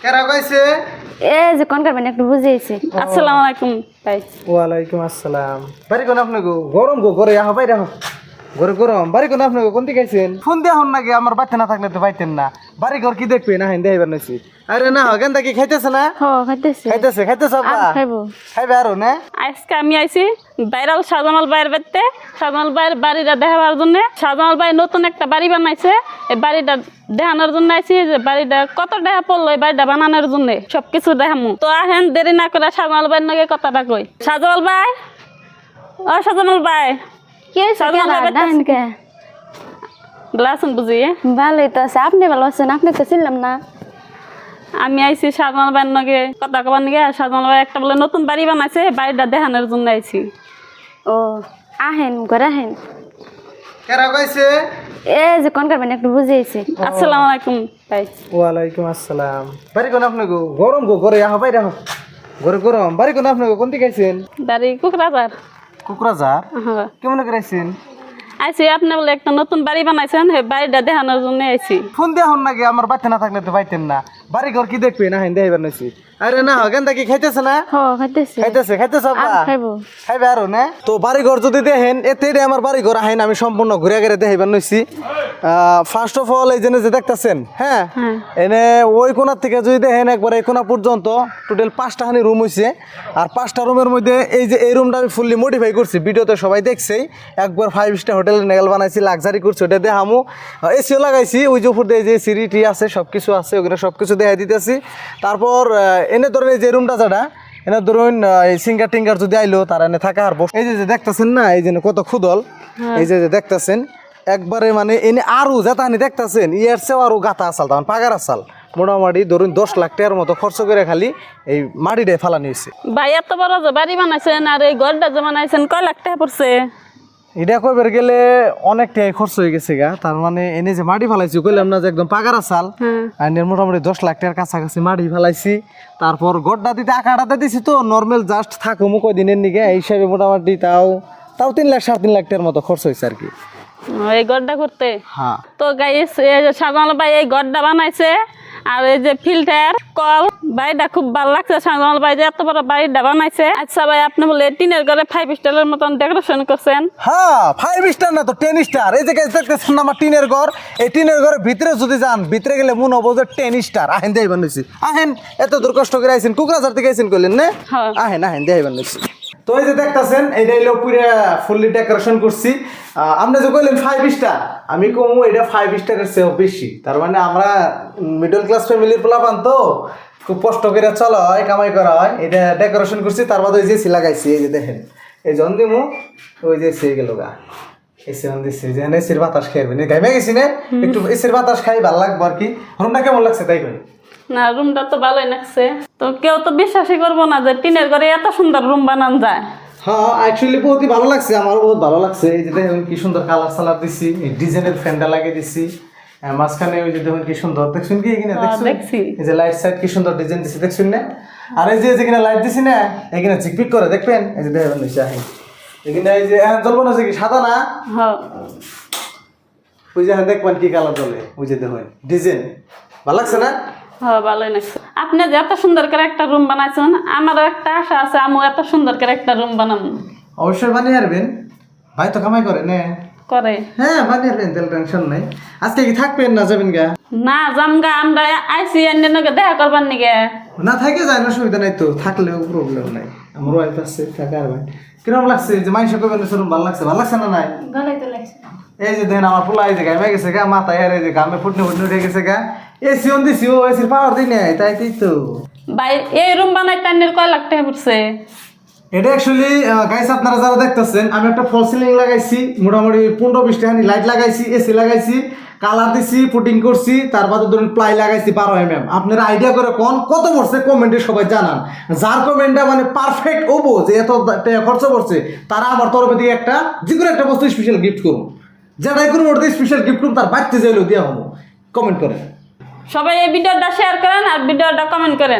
কেরা কইছে? এ যে কোন করবেন একটু বুঝিয়েছি আসসালামু আলাইকুম। ভাই ওয়ালাইকুম আসসালাম। বাড়ি কোন আপনাকে গরম গো ঘরে আহ বাইরে আহ। ঘরে গরম। বাড়ি কোন আপনাকে কোন দিকে আইছেন? ফোন দিয়ে হন নাকি আমার বাচ্চা না থাকলে তো পাইতেন না। বাড়ি ঘর কি দেখবে? না হিন্দে আইবার নইছি। আরে না গেন্দা কি খাইতেছে না? হ খাইতেছি। খাইতেছে খাইতেছে আব্বা? খাইবো। খাইবে আরও না? আজকে আমি আইছি বাইরাল সাজামাল বাইরের বাড়িতে। সাজামাল বাইরের বাড়িটা দেখাবার জন্য। সাজামাল ভাই নতুন একটা বাড়ি বানাইছে। এই বাড়িটা দেখানোর জন্য আইছি যে বাড়িটা। কত টাকা পড়ল বাড়িটা বানানোর জন্য? সবকিছু দেখামু তো আহেন দেরি না করে সাজামাল ভাইয়ের নাকি কথাটা কই। সাজামাল ভাই? ও সাজামাল ভাই। কি ডাইন কে? গ্লাসন বুঝিয়ে ভালোই তো আছে। আপনি ভালো আছেন? আপনি তো ছিলাম না। আমি আইছি সাজামাল ভাইয়ের নাকি কথা কবার নাকি সাজামাল ভাই একটা বলে নতুন বাড়ি বানাইছে বাড়িটা দেখানোর জন্য আইছি। ও আহেন করে আহেন। কেরা কইছে? এ যে কোন করবেন একটু বুঝিয়েছি। আসসালামু আলাইকুম ভাই ওয়ালাইকুম আসসালাম। বাড়ি কোন আপনাকে গরম গো ঘরে আহ বাইরে আহ। ঘরে গরম। বাড়ি কোন আপনাকে কোন দিকে আইছেন? বাড়ি কুকরাজার কুকরাঝার হ্যাঁ। কেমন করে আইছেন? আইছি আপনি বলে একটা নতুন বাড়ি বানাইছেন সেই বাড়িটা দেখানোর জন্য আইছি। ফোন হন নাকি আমার বাচ্চা না থাকলে তো পাইতেন না। বাড়ি ঘর কি দেখবে না হিন্দে আইবার নইছি। আরে না গেন্দা কি খাইতেছে না? খাইতেছে। খাইতেছে খাইবো। আরও না? তো বাড়ি ঘর যদি দেখেন এতে আমার বাড়ি ঘর আহেন আমি সম্পূর্ণ ঘুরে ঘুরে দেখাইবার নইছি ফার্স্ট অফ অল এই যে দেখতেছেন হ্যাঁ? এনে ওই কোনার থেকে যদি দেখেন একবার এই কোনা পর্যন্ত টোটাল পাঁচটা খানি রুম হইছে। আর পাঁচটা রুমের মধ্যে এই যে এই রুমটা আমি ফুললি মডিফাই করছি ভিডিওতে সবাই দেখছেই। একবার ফাইভ স্টার হোটেল নেগাল বানাইছি লাক্সারি করছি ওটা দেখামু। এসিও লাগাইছি ওই যে উপর দিয়ে যে সিঁড়িটি আছে সব কিছু আছে ওগুলো সব কিছু দেখাই দিতেছি। তারপর এনে ধরেন এই যে রুমটা যেটা এনে ধরুন এই সিঙ্গার টিঙ্গার যদি আইলো তারা এনে থাকা আর বস এই যে দেখতেছেন না এই যে কত খুদল? এই যে যে দেখতেছেন একবারে মানে এনে আরও যেটা আনি দেখতেছেন ইয়ার চেয়েও আরও গাতা আসাল তখন পাগার আসাল। মোটামুটি ধরুন দশ লাখ টাকার মতো খরচ করে খালি এই মাটিটাই ফালানি হয়েছে ভাই এত বড় যে বাড়ি বানাইছেন আর এই ঘরটা যে বানাইছেন কয় লাখ টাকা পড়ছে? এটা কইবার গেলে অনেকটাই খরচ হয়ে গেছে গা। তার মানে এনে যে মাটি ফালাইছি কইলাম না যে একদম পাগার আসাল আইনের মোটামুটি দশ লাখ টাকার কাছাকাছি মাটি ফেলাইছি। তারপর গড্ডা দিতে আঁকাটাতে দিছি তো নর্মাল জাস্ট থাকো মুখ দিনের নিকে এই হিসাবে মোটামুটি তাও তাও তিন লাখ সাড়ে তিন লাখ টাকার মতো খরচ হয়েছে আর কি। এই ঘরটা করতে? হ্যাঁ। তো গাইস যে সাজানো ভাই এই ঘরটা বানাইছে। আর এই যে ফিল্টার কল বাড়িটা খুব ভালো লাগছে ভাই যে এত বড় বাড়িটা বানাইছে। আচ্ছা ভাই আপনি বলে টিনের ঘরে ফাইভ স্টারের মতন ডেকোরেশন করছেন। হ্যাঁ ফাইভ স্টার না তো টেন স্টার এই যে দেখতেছেন আমার টিনের ঘর? এই টিনের ঘরের ভিতরে যদি যান ভিতরে গেলে মনে হব যে টেন স্টার আহেন দিয়ে বানাইছি আহেন এত দূর কষ্ট করে আইছেন কুকরাঝার থেকে আইছেন করলেন না? হ্যাঁ। আহেন আহেন দিয়ে বানাইছি তো এই যে দেখতেছেন এটা হলো পুরো ফুললি ডেকোরেশন করছি। আপনি যে কইলেন ফাইভ স্টার আমি কমু এটা ফাইভ স্টারের চেয়েও বেশি। তার মানে আমরা মিডল ক্লাস ফ্যামিলির পোলাপান তো খুব কষ্ট করে চলা হয় কামাই করা হয়। এটা ডেকোরেশন করছি তার বাদে ওই যে লাগাইছি এই যে দেখেন। এই জন দিমু ওই যে এসে গেল গা। এসে অন দিচ্ছি যে এসির বাতাস খাইবেন গাইমে গেছি না একটু এসির বাতাস খাই ভালো লাগবো আর কি। রুমটা কেমন লাগছে তাই কই না রুমটা তো ভালোই লাগছে। তো কেউ তো বিশ্বাসই করব না যে টিনের ঘরে এত সুন্দর রুম বানান যায়। হ্যাঁ অ্যাকচুয়ালি বহুতই ভালো লাগছে আমারও বহুত ভালো লাগছে। এই যে দেখুন কি সুন্দর কালার সালার দিছি এই ডিজাইনের ফ্যানটা লাগিয়ে দিছি। আহ, মাঝখানে ওই যে দেখুন কি সুন্দর দেখছেন কি এখানে? দেখছি। এই যে লাইট সাইড কি সুন্দর ডিজাইন দিছি দেখছেন না? আর এই যে যেখানে লাইট দিছি না এখানে ঝিকপিক করে দেখবেন? এই যে দেখবেন নিচে আহেন। এখানে এই যে এখন জ্বলবো না কি সাদা না? হ্যাঁ। ওই যে দেখবেন কি কালার জ্বলে? ওই যে দেখুন ডিজাইন ভালো লাগছে না? হ্যাঁ ভালোই লাগছে আপনি যে এত সুন্দর করে একটা রুম বানাইছেন আমারও একটা আশা আছে আমিও এত সুন্দর করে একটা রুম বানাবো অবশ্যই বানিয়ে আসবেন ভাই তো কামাই করে না। করে। হ্যাঁ বানিয়ে আসবেন তাহলে টেনশন নাই। আজকে কি থাকবেন না যাবেন গা? না জামগা আমরা আইসি এনে নগে দেখা করবার নিগে। না থাকে যায় না সুবিধা নাই তো। থাকলেও প্রবলেম নাই। আমার ওয়াইফ আছে থাকে ভাই। কীরকম লাগছে? যে মাইসে কবেন ভালো লাগছে। ভালো লাগছে না নাই? ভালোই তো লাগছে। এই যে দেখেন আমার পোলা এই যে গামে গেছে গা মাথায় আর এই যে গামে ফুটনে ফুটনে উঠে গেছে গা। এসি অন দিছি ও এসির পাওয়ার দিই নাই তাই তাই তো। ভাই এই রুম বানাই টাইনের কয় লাখ টাকা পড়ছে? এটা অ্যাকচুয়ালি গাইস আপনারা যারা দেখতেছেন আমি একটা ফল সিলিং লাগাইছি মোটামুটি পনেরো বিশটা হানি লাইট লাগাইছি এসি লাগাইছি কালার দিছি পুটিং করছি তার বাদে ধরুন প্লাই লাগাইছি বারো এম এম আপনারা আইডিয়া করে কোন কত পড়ছে কমেন্টে সবাই জানান। যার কমেন্টটা মানে পারফেক্ট ওবো যে এত টাকা খরচ করছে তারা আমার তরফে দিয়ে একটা যে কোনো একটা বস্তু স্পেশাল গিফট করুন। যেটাই কোনো ওটাই স্পেশাল গিফট করুন তার বাড়তে যাইলেও দেওয়া হব কমেন্ট করেন। সবাই এই ভিডিওটা শেয়ার করেন আর ভিডিওটা কমেন্ট করেন।